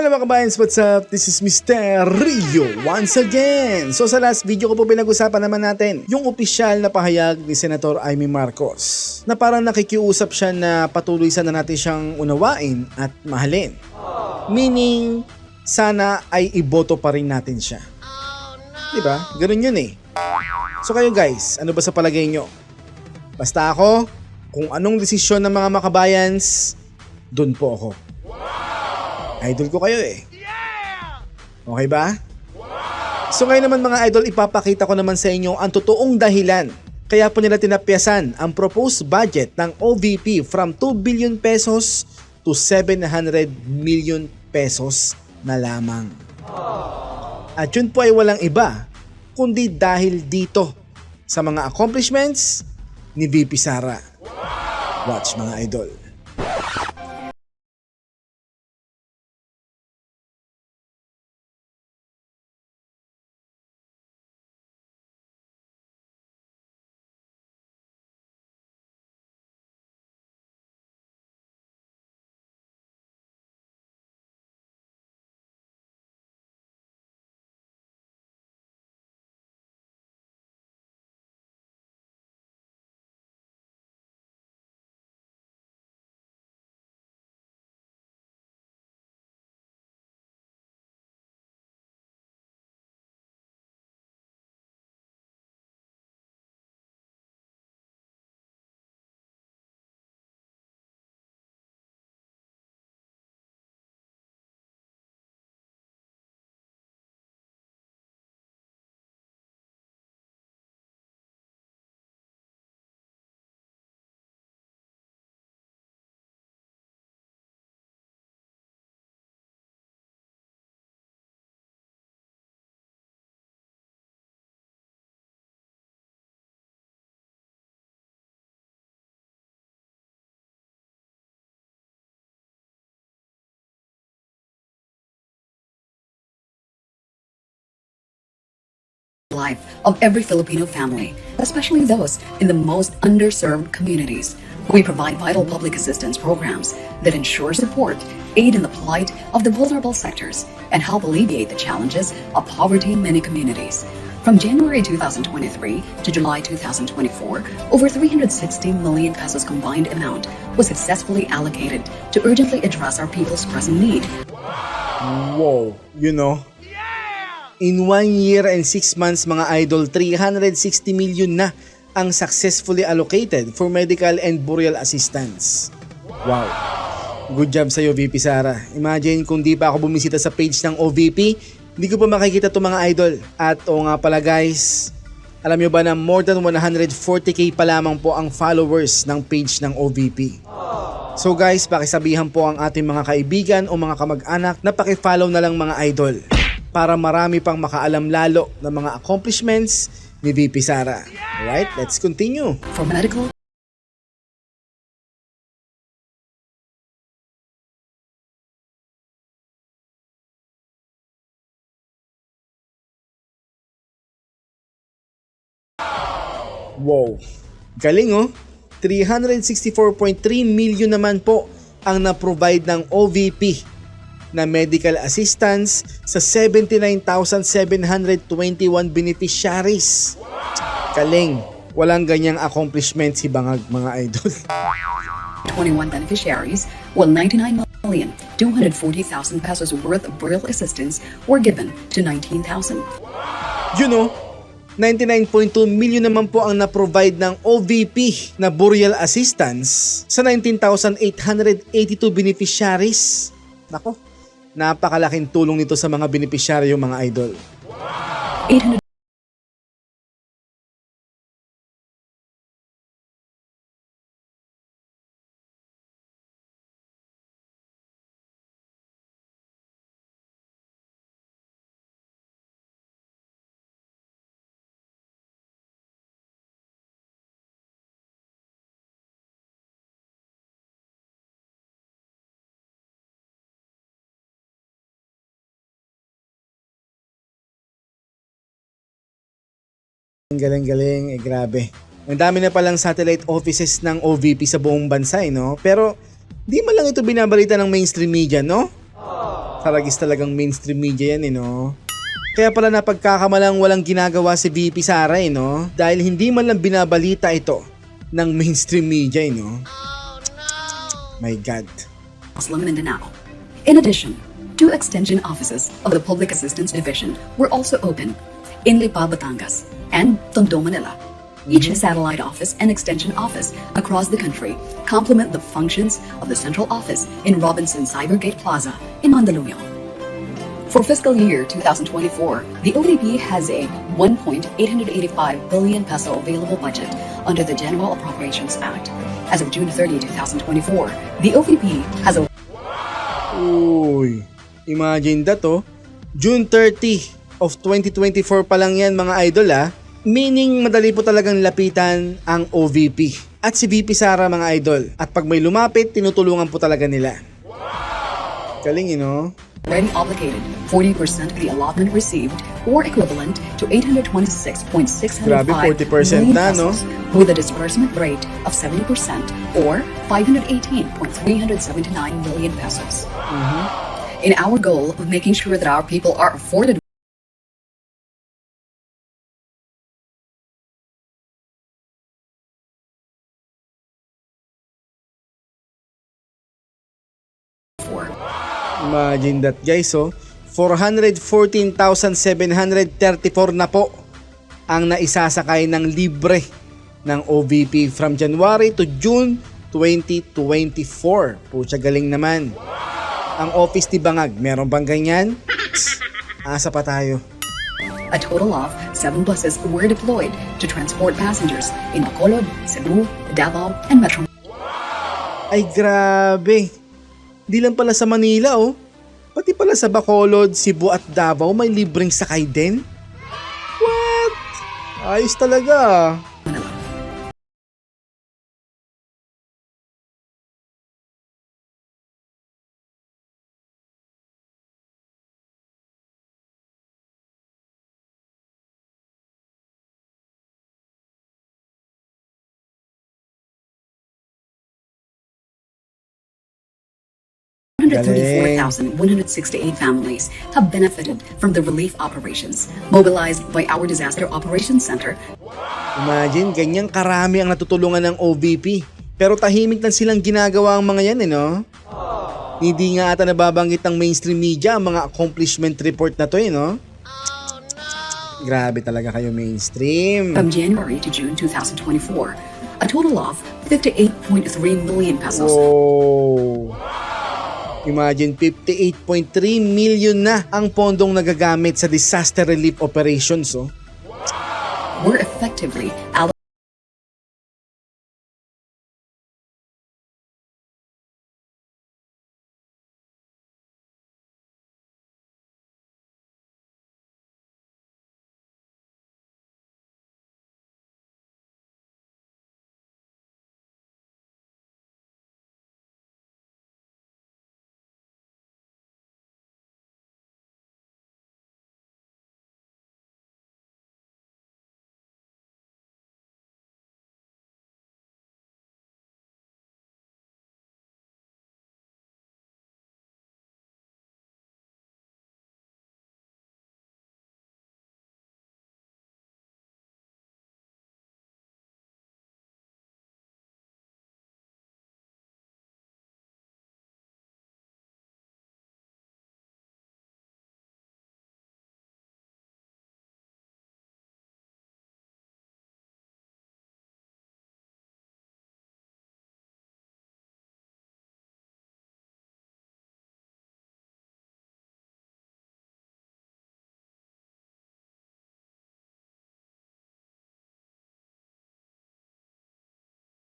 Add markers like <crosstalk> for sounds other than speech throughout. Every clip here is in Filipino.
Hello mga kabayans, what's up? This is Mr. Rio once again. So sa last video ko po pinag-usapan naman natin yung opisyal na pahayag ni Senator Amy Marcos na parang nakikiusap siya na patuloy sana natin siyang unawain at mahalin. Meaning, sana ay iboto pa rin natin siya. Diba? Ganun yun eh. So kayo guys, ano ba sa palagay nyo? Basta ako, kung anong desisyon ng mga makabayans, dun po ako. Idol ko kayo eh. Okay ba? So ngayon naman mga idol, ipapakita ko naman sa inyo ang totoong dahilan. Kaya po nila tinapyasan ang proposed budget ng OVP from 2 billion pesos to 700 million pesos na lamang. At yun po ay walang iba, kundi dahil dito sa mga accomplishments ni VP Sara. Watch mga idol. Life of every Filipino family, especially those in the most underserved communities. We provide vital public assistance programs that ensure support, aid in the plight of the vulnerable sectors, and help alleviate the challenges of poverty in many communities. From January 2023 to July 2024, over 360 million pesos combined amount was successfully allocated to urgently address our people's present need. Whoa, you know? In one year and six months mga idol, 360 million na ang successfully allocated for medical and burial assistance. Wow. Good job sa'yo, VP Sara. Imagine kung di pa ako bumisita sa page ng OVP, hindi ko pa makikita to mga idol. At o nga pala guys, alam nyo ba na more than 140k pa lamang po ang followers ng page ng OVP. So guys, pakisabihan po ang ating mga kaibigan o mga kamag-anak na pakifollow na lang mga idol para marami pang makaalam lalo ng mga accomplishments ni VP Sara. Alright, let's continue. For medical Wow, galing oh. 364.3 million naman po ang na-provide ng OVP na medical assistance sa 79,721 beneficiaries. Kaling, walang ganyang accomplishment si Bangag mga idol. 21 beneficiaries, while 99 million 240,000 pesos worth of burial assistance were given to 19,000. You know, 99.2 million naman po ang na-provide ng OVP na burial assistance sa 19,882 beneficiaries. Nako, napakalaking tulong nito sa mga beneficiaryo mga idol. 800 galing-galing, eh grabe. Ang dami na palang satellite offices ng OVP sa buong bansa, eh, no? Pero di man lang ito binabalita ng mainstream media, no? Saragis talagang mainstream media yan eh, no? Kaya pala napagkakamalang walang ginagawa si VP Sara eh, no? Dahil hindi man lang binabalita ito ng mainstream media eh, no? My God. Muslim Mindanao. In addition, two extension offices of the Public Assistance Division were also open in Lipa, Batangas and Tondo, Manila. Each satellite office and extension office across the country complement the functions of the central office in Robinson Cybergate Plaza in Mandaluyong. For fiscal year 2024, the ODB has a 1.885 billion peso available budget under the General Appropriations Act. As of June 30, 2024, the OVP has a Uy, imagine that oh. June 30 of 2024 pa lang yan mga idol ah. Meaning madali po talagang lapitan ang OVP. At si VP Sara mga idol. At pag may lumapit, tinutulungan po talaga nila. Galing eh, no? already obligated 40% of the allotment received or equivalent to 826.605 Grabe, 40% million na, no? with a disbursement rate of 70% or 518.379 million pesos. In our goal of making sure that our people are afforded Imagine that guys oh. 414,734 na po ang naisasakay ng libre ng OVP from January to June 2024. Pucha galing naman. Ang office ni Bangag, meron bang ganyan? Asa pa tayo. A total of seven buses were deployed to transport passengers in Bacolod, Cebu, Davao, and Metro Ay grabe. Di lang pala sa Manila oh. Pati pala sa Bacolod, Cebu at Davao may libreng sakay din. What? Ayos talaga. 134,168 families have benefited from the relief operations mobilized by our Disaster Operations Center Imagine, ganyang karami ang natutulungan ng OVP. Pero tahimik lang silang ginagawa ang mga yan eh, no? Hindi nga ata nababanggit ng mainstream media ang mga accomplishment report na to eh, no? Grabe talaga kayo mainstream. from January to June 2024. A total of 58.3 million pesos Wow! Imagine, 58.3 million na ang pondong nagagamit sa disaster relief operations, oh. were effectively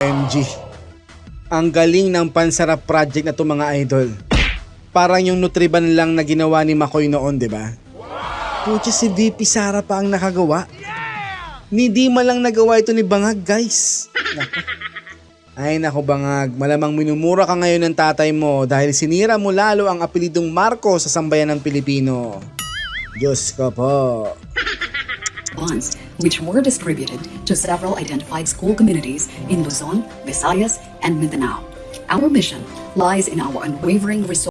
MG. Ang galing ng pansarap project na to mga idol. Parang yung Nutriban lang na ginawa ni Makoy noon, di ba? Pucha si VP Sara pa ang nakagawa. Hindi man lang nagawa ito ni Bangag, guys. Nako. Ay nako Bangag, malamang minumura ka ngayon ng tatay mo dahil sinira mo lalo ang apelidong Marco sa sambayan ng Pilipino. Diyos ko po. bonds, which were distributed to several identified school communities in Luzon, Visayas, and Mindanao. Our mission lies in our unwavering resolve.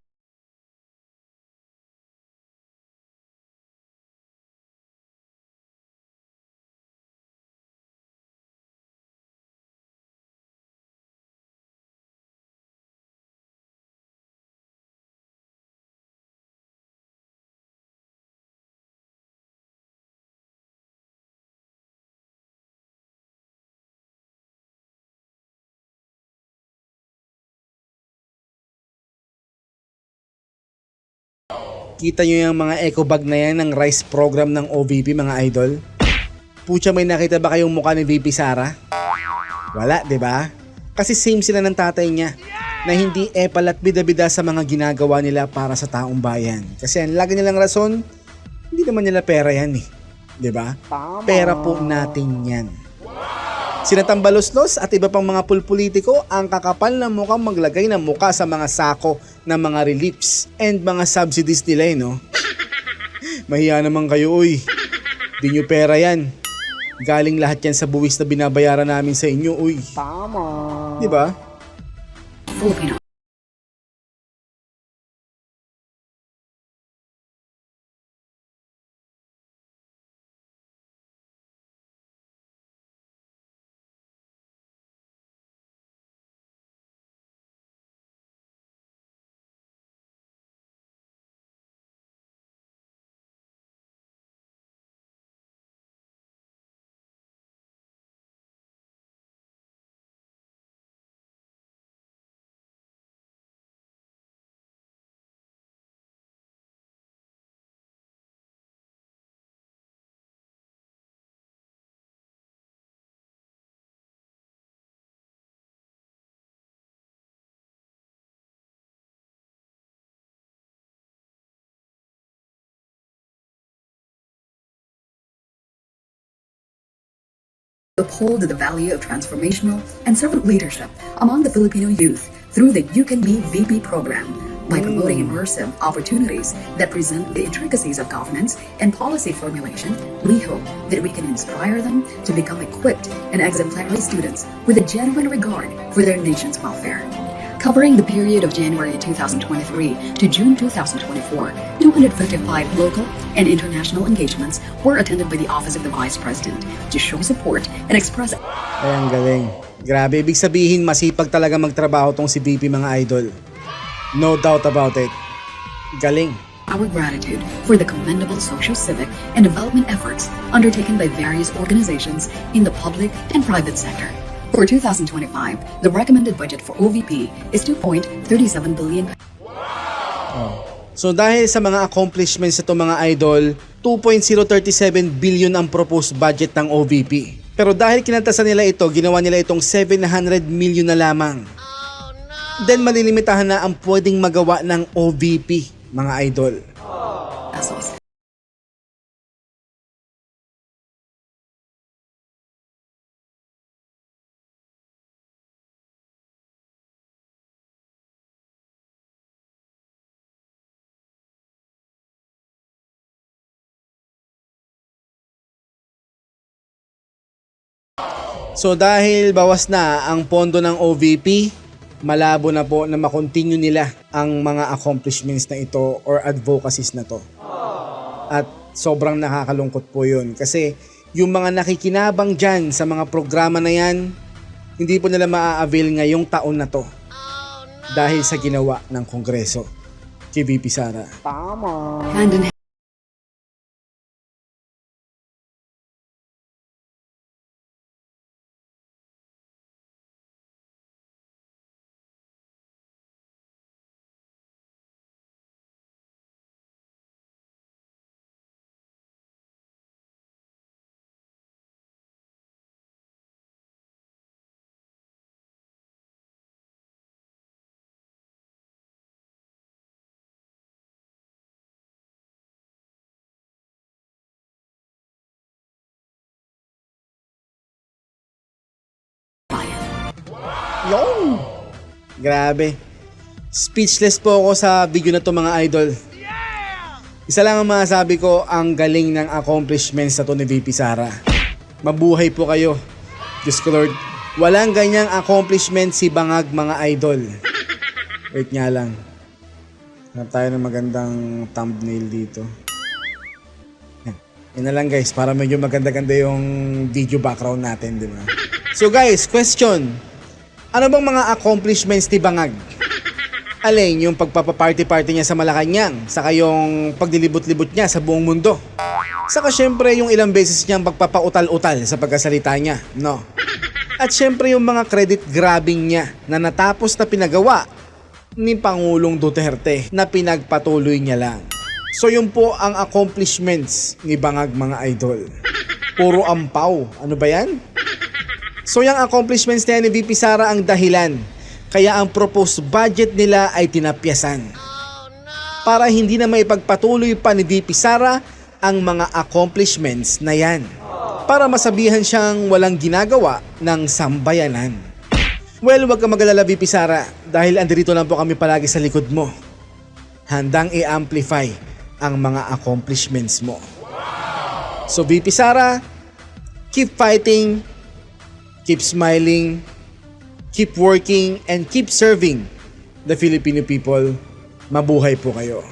Kita nyo yung mga eco bag na yan ng rice program ng OVP mga idol? Pucha may nakita ba kayong mukha ni VP Sara? Wala, ba? Kasi same sila ng tatay niya na hindi epal at bida-bida sa mga ginagawa nila para sa taong bayan. Kasi ang lagi nilang rason, hindi naman nila pera yan eh. ba? Pera po natin yan. Sina Tambaloslos at iba pang mga pulpolitiko ang kakapal na mukhang maglagay ng muka sa mga sako ng mga reliefs and mga subsidies nila eh, no? <laughs> Mahiya naman kayo, uy. Di nyo pera yan. Galing lahat yan sa buwis na binabayaran namin sa inyo, uy. Tama. Di ba? Filipino uphold the value of transformational and servant leadership among the Filipino youth through the You Can Be VP program by promoting immersive opportunities that present the intricacies of governance and policy formulation. We hope that we can inspire them to become equipped and exemplary students with a genuine regard for their nation's welfare. Covering the period of January 2023 to June 2024, 255 local and international engagements were attended by the Office of the Vice President to show support and express Ay, ang galing. Grabe, ibig sabihin masipag talaga magtrabaho tong si VP mga idol. No doubt about it. Galing. our gratitude for the commendable social, civic, and development efforts undertaken by various organizations in the public and private sector. For 2025, the recommended budget for OVP is 2.37 billion So dahil sa mga accomplishments nito mga idol, 2.037 billion ang proposed budget ng OVP. Pero dahil kinantasan nila ito, ginawa nila itong 700 million na lamang. Then malilimitahan na ang pwedeng magawa ng OVP, mga idol. pesos. So dahil bawas na ang pondo ng OVP, malabo na po na makontinue nila ang mga accomplishments na ito or advocacies na to. At sobrang nakakalungkot po yun kasi yung mga nakikinabang dyan sa mga programa na yan, hindi po nila maa-avail ngayong taon na to. Dahil sa ginawa ng Kongreso kay VP Sara. Hand Yung! Grabe. Speechless po ako sa video na to mga idol. Isa lang ang masasabi ko, ang galing ng accomplishments na to ni VP Sara. Mabuhay po kayo. Diyos ko Lord, walang ganyang accomplishment si Bangag mga idol. Wait nga lang. Hanap tayo ng magandang thumbnail dito. Yan na lang guys, para medyo maganda-ganda yung video background natin, di ba? So guys, question. Ano bang mga accomplishments ni Bangag? Alin yung pagpapaparty-party niya sa Malacanang, saka yung pagdilibot-libot niya sa buong mundo. Saka syempre yung ilang beses niyang pagpapautal-utal sa pagkasalita niya, no? At syempre yung mga credit grabbing niya na natapos na pinagawa ni Pangulong Duterte na pinagpatuloy niya lang. So yun po ang accomplishments ni Bangag mga idol. Puro ampaw. Ano ba yan? So yung accomplishments na yan ni VP Sara ang dahilan. Kaya ang proposed budget nila ay tinapyasan. Para hindi na maipagpatuloy pa ni VP Sara ang mga accomplishments na yan. Para masabihan siyang walang ginagawa ng sambayanan. Well, wag ka magalala VP Sara dahil andirito lang po kami palagi sa likod mo. Handang i-amplify ang mga accomplishments mo. So VP Sara, keep fighting, keep smiling, keep working, and keep serving the Filipino people. Mabuhay po kayo.